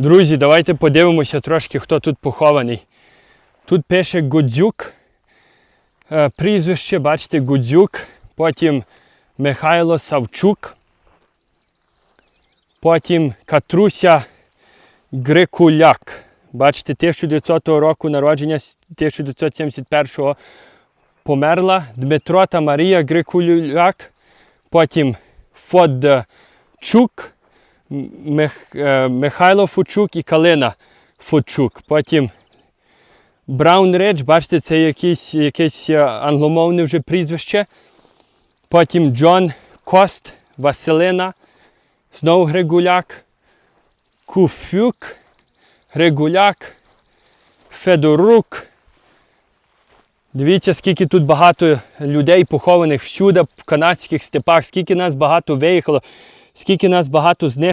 Друзі, давайте подивимося трошки, хто тут похований. Тут пише Гудзюк. Е, Прізвище, бачите, Гудзюк. Потім Михайло Савчук. Потім Катруся Грикуляк. Бачите, 1900 року народження, з 1971 померла. Дмитро та Марія Грикуляк. Потім Фодчук, Михайло Фучук і Калина Фучук. Потім Браун Ридж, бачите, це якесь, якесь е, англомовне вже прізвище. Потім Джон Кост, Василина, знову Григуляк, Куфюк, Григуляк, Федорук. Дивіться, скільки тут багато людей похованих всюди в канадських степах, скільки нас багато виїхало, скільки нас багато з них.